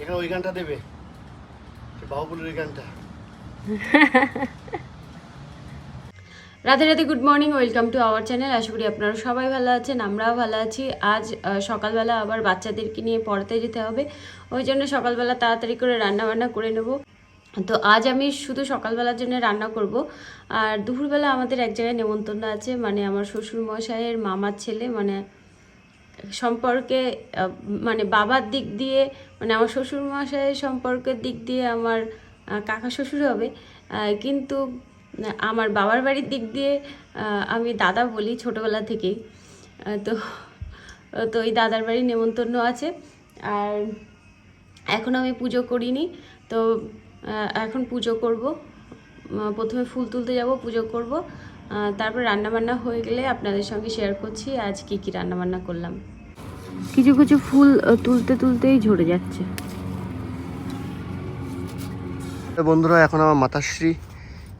এখানে ওই গানটা দেবে? বাহুবলীর গানটা। Radhe Radhe good morning welcome to our channel আশা করি আপনারা সবাই ভালো আছেন, আমরাও ভালো আছি। আজ সকালবেলা আবার বাচ্চাদেরকে নিয়ে পড়াতে যেতে হবে। ওই জন্য সকালবেলা তাড়াতাড়ি করে রান্না বান্না করে নেব। তো আজ আমি শুধু সকালবেলার জন্য রান্না করব। আর দুপুরবেলা আমাদের এক জায়গায় নেমন্তন্ন আছে মানে আমার শ্বশুর মশাইয়ের মামার ছেলে মানে সম্পর্কে মানে বাবার দিক দিয়ে মানে আমার শ্বশুর মশাইয়ের সম্পর্কের দিক দিয়ে আমার কাকা শ্বশুর হবে কিন্তু আমার বাবার বাড়ির দিক দিয়ে আমি দাদা বলি ছোটোবেলা থেকেই। তো তো ওই দাদার বাড়ি নেমন্তন্ন আছে। আর এখন আমি পুজো করিনি, তো এখন পুজো করব। প্রথমে ফুল তুলতে যাব, পুজো করব। তারপর রান্নাবান্না হয়ে গেলে আপনাদের সঙ্গে শেয়ার করছি, আজ কি কি রান্নাবান্না করলাম। কিছু কিছু ফুল তুলতে তুলতেই ঝরে যাচ্ছে। বন্ধুরা এখন আমার মাতাশ্রী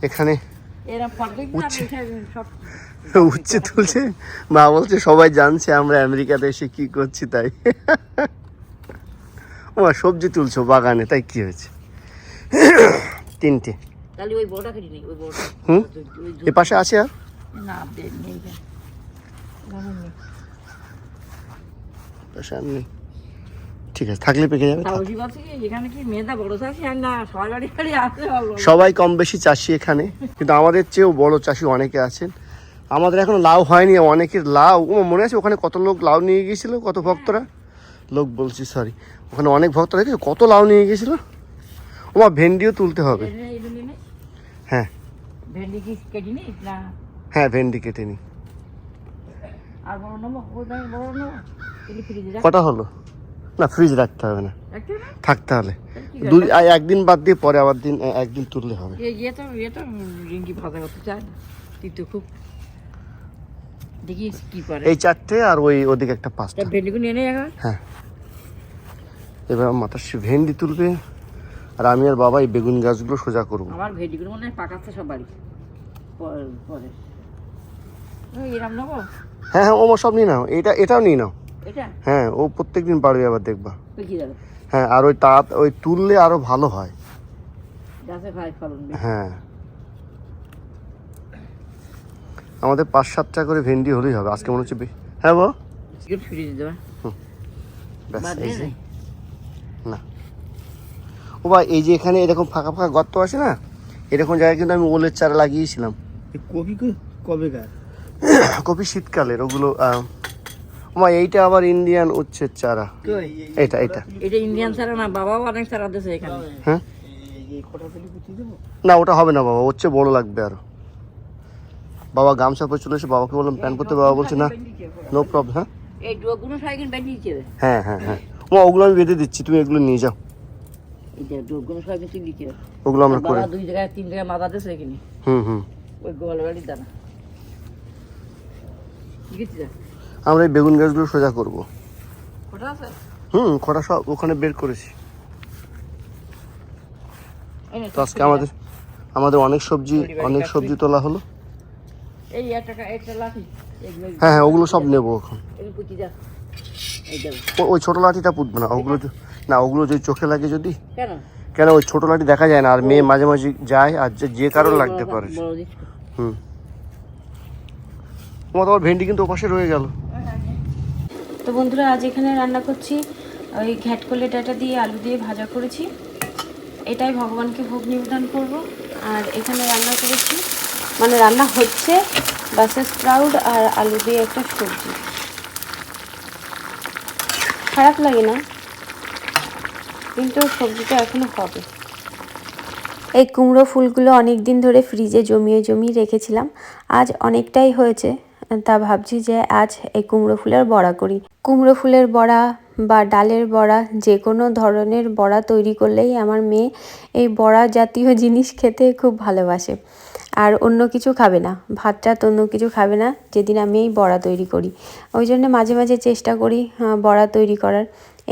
এখানে উচ্ছে। তুলছে। মা বলছে সবাই জানছে আমরা আমেরিকাতে এসে কি করছি তাই। ও সবজি তুলছো বাগানে তাই কি হয়েছে? তিনটে। হুম? এ পাশে আছে আর? না। দে- নেই কেন? না, নেই। পাশে আর নেই ঠিক আছে থাকলে পেকে যাবে সবাই কম বেশি চাষি এখানে কিন্তু আমাদের চেয়েও বড় চাষি অনেকে আছেন। আমাদের এখন লাউ হয়নি অনেকের লাউ। ও মনে আছে ওখানে কত লোক লাউ নিয়ে গিয়েছিল? কত ভক্তরা? লোক বলছি সরি ওখানে অনেক ভক্তরা দেখেছ? কত লাউ নিয়ে গিয়েছিল? ওমা ভেন্ডিও তুলতে হবে। হ্যাঁ। হ্যাঁ ভেন্ডি কেটে নি। আর বড় নেব ওই ব্যাগ বড় নেব। এগুলি ফ্রিজে রাখ। কটা হলো? না ফ্রিজ রাখতে হবে না? থাকতে হলে দুই একদিন বাদ দিয়ে পরে আবার দিন একদিন তুললে হবে। ইয়ে তো ইয়ে তো রিঙ্কি ভাজা করতে চায়। না তুই তো খুব দেখি কি পারে এই চারটে আর ওই ওদিকে একটা পাঁচটা। ভেন্ডিগুলো নিয়ে এখন হ্যাঁ। এবার মাথার সে ভেন্ডি তুলবে। আর আমি আর বাবা এই বেগুন গাছগুলো সোজা করব। আমার ভেন্ডিগুলো মনে হয় পাকাচ্ছে সব বাড়ি। পরে পরে। এরম নেব? হ্যাঁ হ্যাঁ ওমা সব নিয়ে নাও। এটা এটাও নিয়ে নাও। এটা? হ্যাঁ ও প্রত্যেকদিন পারবে আবার দেখবা। হ্যাঁ আর ওই তা ওই তুললে আরও ভালো হয়। হ্যাঁ। আমাদের পাঁচ সাতটা করে ভেন্ডি হলেই হবে। আজকে মনে হচ্ছে হ্যাঁ বো না। ও ভাই এই যে এখানে এরকম ফাঁকা ফাঁকা গর্ত আছে না? এরকম জায়গায় কিন্তু আমি ওলের চারা লাগিয়েছিলাম। কবে গাছ কপি শীতকালের ওগুলো ওমা এইটা আবার ইন্ডিয়ান উচ্ছের চারা। এটা এটা। এটা ইন্ডিয়ান ছাড়া না বাবাও অনেক ছাড়া দিয়েছে এখানে। হ্যাঁ? না ওটা হবে না বাবা হচ্ছে বড় লাগবে আরও। বাবা গামছা পরে চলে এসে বাবাকে বললাম প্যান্ট করতে বাবা বলছে না নো প্রবলেম হ্যাঁ? বেরিয়েছে হ্যাঁ হ্যাঁ হ্যাঁ। ও ওগুলো আমি বেঁধে দিচ্ছি তুমি এগুলো নিয়ে যাও। ওগুলো আমরা করে দুই জায়গায় তিন জায়গায় মাথা দিয়েছে এখানে। হুম হুম। ওই গোয়াল দানা। আমরা এই বেগুন গাছগুলো সোজা করব। হুম কটা সব ওখানে বের করেছি। তো আজকে আমাদের আমাদের অনেক সবজি অনেক সবজি তোলা হলো। হ্যাঁ হ্যাঁ ওগুলো সব নেব এখন। ওই ছোট লাঠিটা পুঁতবে না ওগুলো না ওগুলো যদি চোখে লাগে যদি কেন? ওই ছোট লাঠি দেখা যায় না আর মেয়ে মাঝে মাঝে যায় আর যে যে কারণ লাগতে পারে। হুম। তোমার তোমার ভেন্ডি কিন্তু ওপাশে রয়ে গেল। তো বন্ধুরা, আজ এখানে রান্না করছি ওই ঘ্যাটকলে ডাটা দিয়ে আলু দিয়ে ভাজা করেছি। এটাই ভগবানকে ভোগ নিবেদন করব। আর এখানে রান্না করেছি মানে রান্না হচ্ছে বাসেস স্প্রাউড আর আলু দিয়ে একটা সবজি। খারাপ লাগে না, কিন্তু সবজিটা এখনও হবে। এই কুমড়ো ফুলগুলো অনেক দিন ধরে ফ্রিজে জমিয়ে জমিয়ে রেখেছিলাম। আজ অনেকটাই হয়েছে। তা ভাবছি যে আজ এই কুমড়ো ফুলের বড়া করি। কুমড়ো ফুলের বড়া বা ডালের বড়া যে কোনো ধরনের বড়া তৈরি করলেই আমার মেয়ে এই বড়া জাতীয় জিনিস খেতে খুব ভালোবাসে। আর অন্য কিছু খাবে না, ভাত টাত অন্য কিছু খাবে না, যেদিন আমি এই বড়া তৈরি করি। ওই জন্য মাঝে মাঝে চেষ্টা করি বড়া তৈরি করার।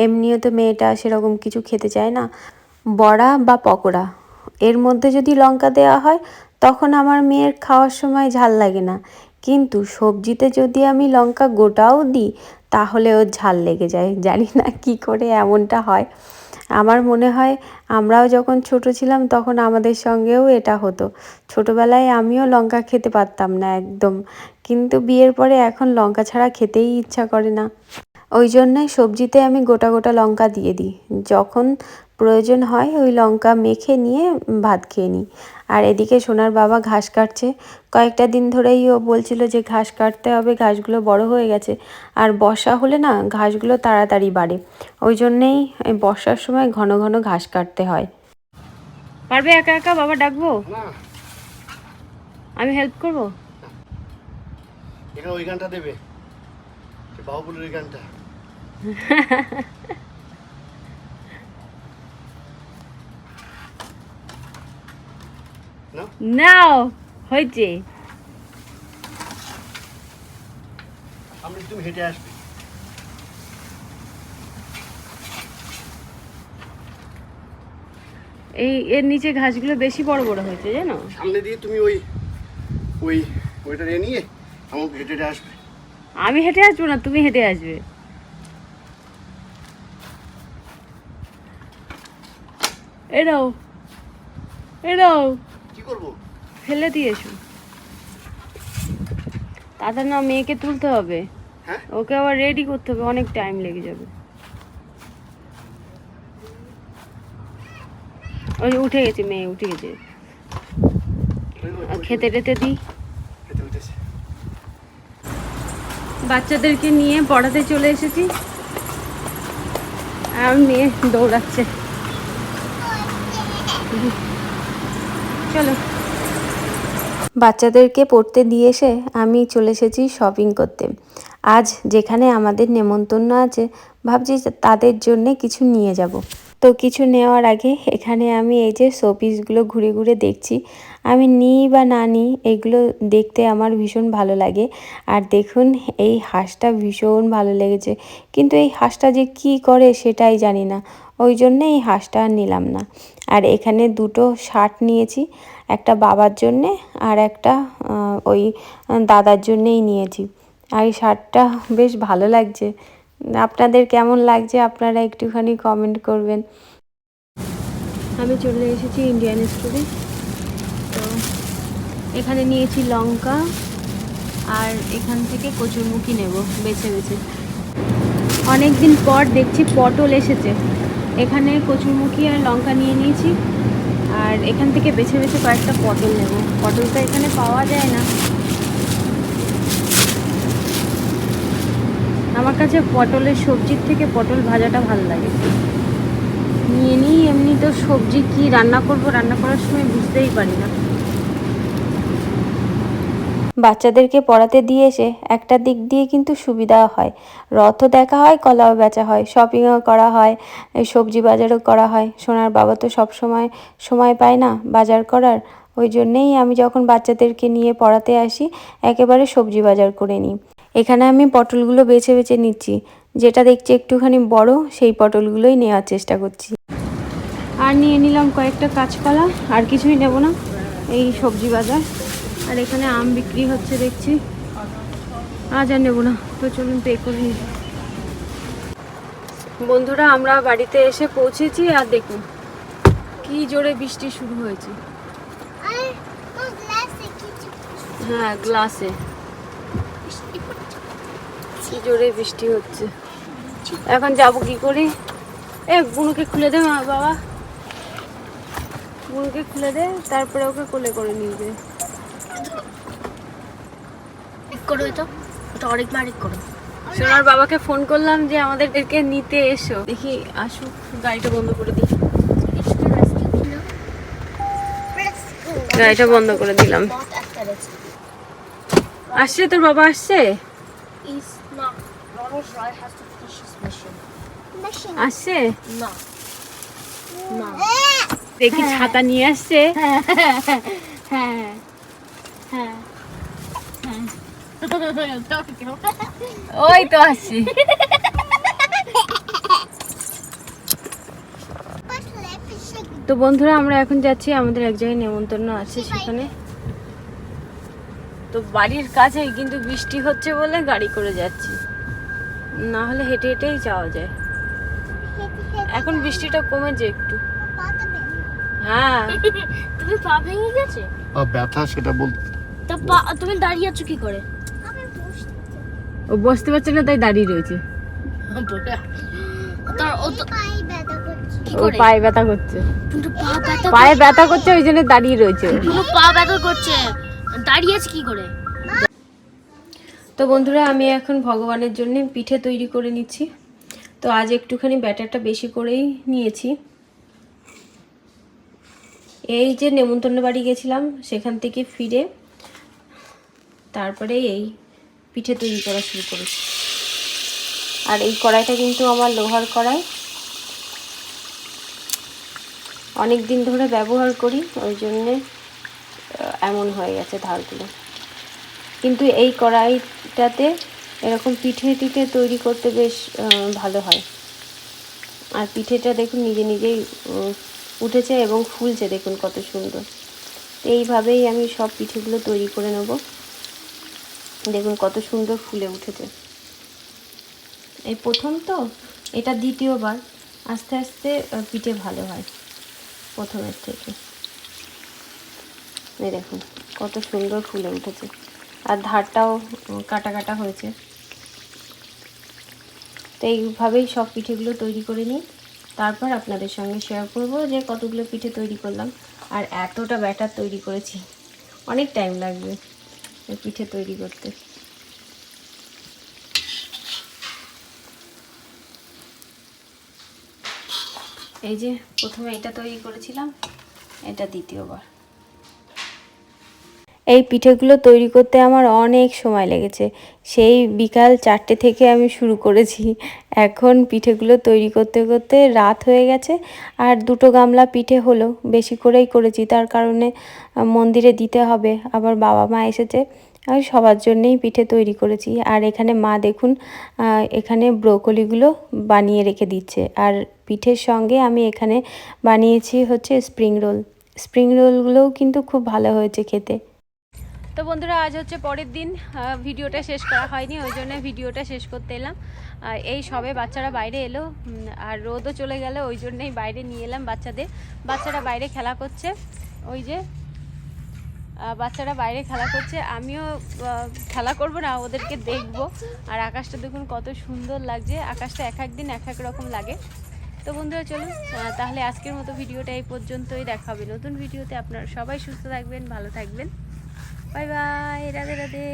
এমনিও তো মেয়েটা সেরকম কিছু খেতে চায় না। বড়া বা পকোড়া, এর মধ্যে যদি লঙ্কা দেওয়া হয়, তখন আমার মেয়ের খাওয়ার সময় ঝাল লাগে না। কিন্তু সবজিতে যদি আমি লঙ্কা গোটাও দিই তাহলে ওর ঝাল লেগে যায়। জানি না কি করে এমনটা হয়। আমার মনে হয় আমরাও যখন ছোট ছিলাম তখন আমাদের সঙ্গেও এটা হতো। ছোটবেলায় আমিও লঙ্কা খেতে পারতাম না একদম। কিন্তু বিয়ের পরে এখন লঙ্কা ছাড়া খেতেই ইচ্ছা করে না। ওই জন্যে সবজিতে আমি গোটা গোটা লঙ্কা দিয়ে দিই। যখন প্রয়োজন হয় ওই লঙ্কা মেখে নিয়ে ভাত খেয়ে নিই। আর এদিকে সোনার বাবা ঘাস কাটছে। কয়েকটা দিন ধরেই ও বলছিল যে ঘাস কাটতে হবে ঘাসগুলো বড় হয়ে গেছে। আর বর্ষা হলে না ঘাসগুলো তাড়াতাড়ি বাড়ে। ওই জন্যেই বর্ষার সময় ঘন ঘন ঘাস কাটতে হয়। পারবে একা একা বাবা ডাকবো? আমি হেল্প করব? ওই গানটা দেবে। ওই গানটা। নাও হয়েছে। তুমি হেঁটে আসবে। এই এর নিচে ঘাসগুলো বেশি বড় বড় হয়েছে জানো? সামনে দিয়ে তুমি ওই ওই ওইটা নিয়ে আমাকে হেঁটে হেঁটে আসবে। আমি হেঁটে আসব না তুমি হেঁটে আসবে। এরাও এরাও করব? ফেলে দিয়েছ তাদের না মেয়েকে তুলতে হবে। হ্যাঁ? ওকে আবার রেডি করতে হবে অনেক টাইম লেগে যাবে। ওই উঠে গেছে মেয়ে উঠে গেছে। খেতে টেতে দিই বাচ্চাদেরকে নিয়ে পড়াতে চলে এসেছি। আর মেয়ে দৌড়াচ্ছে। চলো। বাচ্চাদেরকে পড়তে দিয়ে এসে আমি চলে এসেছি শপিং করতে। আজ যেখানে আমাদের নেমন্তন্ন আছে, ভাবছি তাদের জন্যে কিছু নিয়ে যাব। তো কিছু নেওয়ার আগে এখানে আমি এই যে শোপিসগুলো ঘুরে ঘুরে দেখছি। আমি নিই বা না নিই এগুলো দেখতে আমার ভীষণ ভালো লাগে। আর দেখুন, এই হাঁসটা ভীষণ ভালো লেগেছে। কিন্তু এই হাঁসটা যে কি করে সেটাই জানি না। ওই জন্যে এই হাঁসটা নিলাম না। আর এখানে দুটো শার্ট নিয়েছি, একটা বাবার জন্যে আর একটা ওই দাদার জন্যেই নিয়েছি। আর এই শার্টটা বেশ ভালো লাগছে। আপনাদের কেমন লাগছে আপনারা একটুখানি কমেন্ট করবেন। আমি চলে এসেছি ইন্ডিয়ান স্টোরে তো এখানে নিয়েছি লঙ্কা আর এখান থেকে কচুরমুখী নেব, বেছে বেছে। অনেক দিন পর দেখছি পটল এসেছে। এখানে কচুরমুখী আর লঙ্কা নিয়ে নিয়েছি। আর এখান থেকে বেছে বেছে কয়েকটা পটল নেব। পটল তো এখানে পাওয়া যায় না। আমার কাছে পটলের সবজির থেকে পটল ভাজাটা ভালো লাগে। নিয়ে নিই, এমনি তো সবজি কি রান্না করব, রান্না করার সময় বুঝতেই পারি না। বাচ্চাদেরকে পড়াতে দিয়ে এসে একটা দিক দিয়ে কিন্তু সুবিধা হয়। রথও দেখা হয়, কলাও বেচা হয় শপিংও করা হয় সবজি বাজারও করা হয়। সোনার বাবা তো সব সময় সময় পায় না বাজার করার। ওই জন্যেই আমি যখন বাচ্চাদেরকে নিয়ে পড়াতে আসি, একেবারে সবজি বাজার করে নিই। এখানে আমি পটলগুলো বেছে বেছে নিচ্ছি। যেটা দেখছি একটুখানি বড় সেই পটলগুলোই নেওয়ার চেষ্টা করছি। আর নিয়ে নিলাম কয়েকটা কাঁচকলা আর কিছুই নেব না এই সবজি বাজার। আর এখানে আম বিক্রি হচ্ছে দেখছি। আজ আর নেব না তো চলুন পে করে নিই। বন্ধুরা আমরা বাড়িতে এসে পৌঁছেছি আর দেখুন কি জোরে বৃষ্টি শুরু হয়েছে। হ্যাঁ গ্লাসে কি জোরে বৃষ্টি হচ্ছে। এখন যাব কি করে? এ বুনুকে খুলে দে মা বাবা। বুনুকে খুলে দে তারপরে ওকে কোলে করে নিয়ে যে। করো তো ওটা অনেক করো। সোনার বাবাকে ফোন করলাম যে আমাদেরকে নিতে এসো। দেখি আসুক গাড়িটা বন্ধ করে দিই। গাড়িটা বন্ধ করে দিলাম। আসছে তোর বাবা আসছে? ইস। Not has to finish his mission. Mission? আসছে no. No. দেখি ছাতা নিয়ে আসছে হ্যাঁ হ্যাঁ ওই তো আসছি তো বন্ধুরা আমরা এখন যাচ্ছি আমাদের এক জায়গায় নেমন্তন্ন আছে সেখানে। তো বাড়ির কাছেই কিন্তু বৃষ্টি হচ্ছে বলে গাড়ি করে যাচ্ছি। না হলে হেঁটে হেঁটেই যাওয়া যায়। এখন বৃষ্টিটা কমেছে একটু। হ্যাঁ। তুমি পা ভেঙে গেছে? ব্যথা সেটা বলতে তা পা তুমি দাঁড়িয়ে আছো কি করে? ও বসতে পারছে না তাই দাঁড়িয়ে রয়েছে। তার ও তো ও পায়ে ব্যথা করছে। পা পায়ে ব্যথা করছে ওই জন্য দাঁড়িয়ে রয়েছে। পা ব্যথা করছে। দাঁড়িয়ে আছে কি করে? তো বন্ধুরা, আমি এখন ভগবানের জন্য পিঠে তৈরি করে নিচ্ছি। তো আজ একটুখানি ব্যাটারটা বেশি করেই নিয়েছি। এই যে নেমন্তন্ন বাড়ি গেছিলাম, সেখান থেকে ফিরে তারপরে এই পিঠে তৈরি করা শুরু করেছি। আর এই কড়াইটা কিন্তু আমার লোহার কড়াই। অনেক দিন ধরে ব্যবহার করি, ওই জন্যে এমন হয়ে গেছে ধারগুলো। কিন্তু এই কড়াইটাতে এরকম পিঠে টিঠে তৈরি করতে বেশ ভালো হয়। আর পিঠেটা দেখুন নিজে নিজেই উঠেছে এবং ফুলছে, দেখুন কত সুন্দর। তো এইভাবেই আমি সব পিঠেগুলো তৈরি করে নেব। দেখুন কত সুন্দর ফুলে উঠেছে। এই প্রথম তো, এটা দ্বিতীয়বার। আস্তে আস্তে পিঠে ভালো হয় প্রথমের থেকে। দেখুন কত সুন্দর ফুলে উঠেছে। আর ধারটাও কাটা কাটা হয়েছে। তো এইভাবেই সব পিঠেগুলো তৈরি করে নিই। তারপর আপনাদের সঙ্গে শেয়ার করব যে কতগুলো পিঠে তৈরি করলাম। আর এতটা ব্যাটার তৈরি করেছি। অনেক টাইম লাগবে পিঠে তৈরি করতে। এই যে প্রথমে এটা তৈরি করেছিলাম, এটা দ্বিতীয়বার। এই পিঠেগুলো তৈরি করতে আমার অনেক সময় লেগেছে। সেই বিকাল চারটে থেকে আমি শুরু করেছি। এখন পিঠেগুলো তৈরি করতে করতে রাত হয়ে গেছে আর দুটো গামলা পিঠে হলো। বেশি করেই করেছি। তার কারণে মন্দিরে দিতে হবে। আবার বাবা মা এসেছে। আমি সবার জন্যেই পিঠে তৈরি করেছি। আর এখানে মা দেখুন এখানে ব্রোকলিগুলো বানিয়ে রেখে দিচ্ছে। আর পিঠের সঙ্গে আমি এখানে বানিয়েছি হচ্ছে স্প্রিং রোল। স্প্রিং রোলগুলোও কিন্তু খুব ভালো হয়েছে খেতে। তো বন্ধুরা, আজ হচ্ছে পরের দিন ভিডিওটা শেষ করা হয়নি, ওই জন্য ভিডিওটা শেষ করতে এলাম। আর এই সবে বাচ্চারা বাইরে এলো আর রোদও চলে গেল, ওই জন্যই বাইরে নিয়ে এলাম বাচ্চাদের। বাচ্চারা বাইরে খেলা করছে, ওই যে বাচ্চারা বাইরে খেলা করছে। আমিও খেলা করব না, ওদেরকে দেখব। আর আকাশটা দেখুন কত সুন্দর লাগছে, আকাশটা এক এক দিন এক এক রকম লাগে। তো বন্ধুরা, চলুন তাহলে আজকের মতো ভিডিওটা এই পর্যন্তই। দেখা হবে নতুন ভিডিওতে। আপনারা সবাই সুস্থ থাকবেন, ভালো থাকবেন। Bye bye Radhe Radhe.